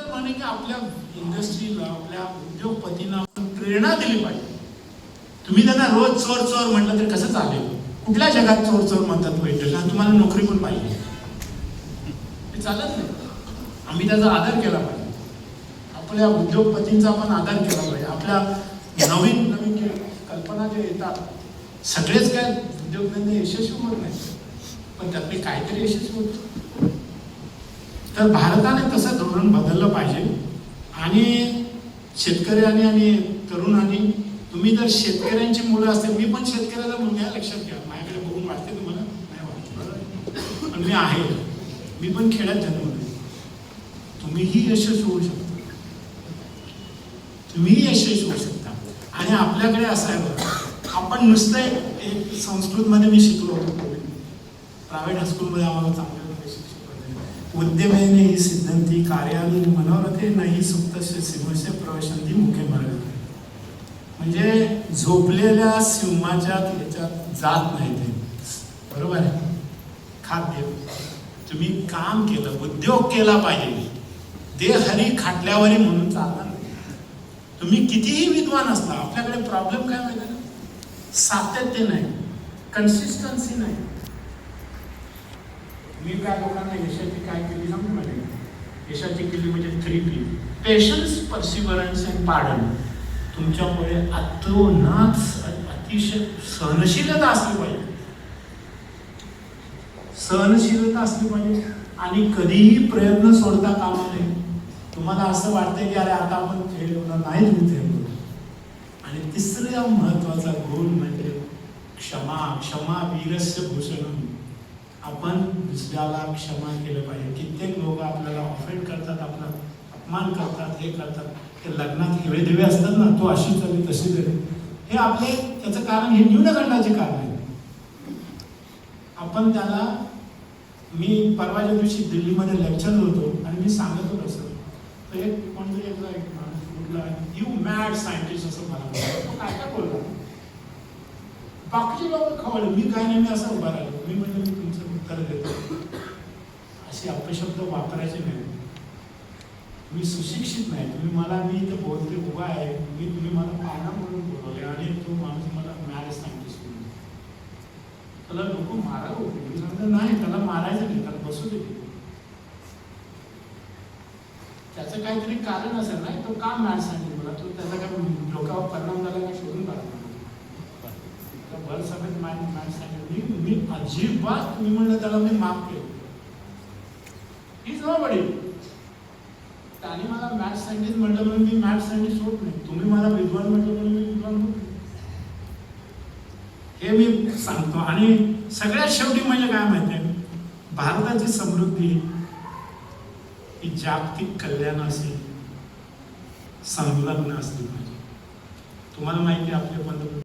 तर म्हणे की आपल्या इंडस्ट्रीला आपल्या उद्योगपतींना आपण प्रेरणा दिली पाहिजे. तुम्ही त्यांना रोज चोर चोर म्हटलं तर कसं चालेल? कुठल्या जगात चोर चोर म्हणतात वेटर तुम्हाला नोकरी पण पाहिजे? हे चालत नाही. आम्ही त्याचा आदर केला पाहिजे. आपल्या उद्योगपतींचा आपण आदर केला पाहिजे. आपल्या नवीन नवीन कल्पना जे येतात सगळेच काय उद्योगधंदे यशस्वी होत नाही पण त्यातले काहीतरी यशस्वी होत. तर भारताने तसं धोरण बदललं पाहिजे. आणि शेतकऱ्यांनी आणि तरुणांनी तुम्ही जर शेतकऱ्यांची मुलं असतील मी पण शेतकऱ्याचा मुलगा आहे लक्षात घ्या. माझ्याकडे बघून वाटते तुम्हाला. नाही वाटत. पण मी आहे. मी पण खेड्यात जन्मलो तुम्हीही यशस्वी होऊ शकता. तुम्हीही यशस्वी होऊ शकता. आणि आपल्याकडे असं आहे बघा. आपण नुसतं एक- एक संस्कृतमध्ये मी शिकलो. होतो प्रायव्हेट हायस्कूलमध्ये आम्हाला चांगलं ಉದ್ಯಮೇನೆ ಈ ही सिद्धंती कार्यालय मनोरथे नाही सुप्त सिंहस्य प्रवेशांती मुखे मार्ग. म्हणजे झोपलेल्या सिंहाच्या याच्यात जात नाही ते. बरोबर आहे? खाद्य. तुम्ही काम केलं उद्योग केला पाहिजे. ते हरी खाटल्यावरी म्हणून चालणार नाही. तुम्ही कितीही विद्वान असता आपल्याकडे प्रॉब्लेम काय माहिती आहे? ना सातत्य नाही. कन्सिस्टन्सी नाही. मी काय लोकांना यशाची काय केली सांगू मला यशाची केली म्हणजे three P patience perseverance and pardon तुमच्यामुळे अतोनात अतिशय सहनशीलता असली पाहिजे. सहनशीलता असली पाहिजे. आणि कधीही प्रयत्न सोडता कामा नये. तुम्हाला असं वाटतंय की अरे आता आपण फेल होणार नाही तुम्ही फेल होणार आणि तिसरा महत्त्वाचा गुण म्हणजे क्षमा क्षमा वीरस्य भूषण आपण दुसऱ्याला क्षमा केलं पाहिजे. कित्येक लोक आपल्याला ऑफेंड करतात आपला अपमान करतात हे करतात. ते लग्नात हेवे देवे असतात ना तो अशी झाली तशी झाली. हे आपले त्याचं कारण हे न्यूनगंडाचे कारण आहे. आपण त्याला मी परवाच्या दिवशी दिल्लीमध्ये लेक्चर होतो आणि मी सांगत होतो सर तर एक कोणतरी एकदा एक माणूस म्हटलं यू मॅड सायंटिस्ट असं मला काय काय बोलला? बाकीचे लोक खवळले मी काय नाही मी असं उभा राहिलो. मी म्हणजे मी तुमचं उत्तर देतो. असे अपशब्द वापरायचे नाही. मी सुशिक्षित नाही. तुम्ही मला मी इथं बोलते उभा आहे. मी तुम्ही मला पाहणं म्हणून बोलवले आणि तो माणूस मला मॅरेज सायंटिस्ट म्हणून त्याला लोक मारा होते मी सांगतो नाही त्याला मारायचं नाही. त्याला बसू दे. त्याचं काहीतरी कारण असेल नाही तो का मॅच सांगेल मला? तो त्याचा काय डोक्यावर परिणाम झाला का शोधून काढला भर सभेत मॅच मॅच मी मी अजिबात मी म्हणलं त्याला मी माफ केलं. हीच नो बडी त्याने मला मॅथ सायंटिस्ट म्हटलं म्हणून मी मॅथ सायंटिस्ट होत नाही. तुम्ही मला विद्वान म्हटलं म्हणून मी विद्वान होत नाही. हे मी सांगतो. आणि सगळ्यात शेवटी म्हणजे काय माहिती आहे? भारताची समृद्धी ही जागतिक कल्याणाशी संलग्न असली पाहिजे. तुम्हाला माहिती आपले पंतप्रधान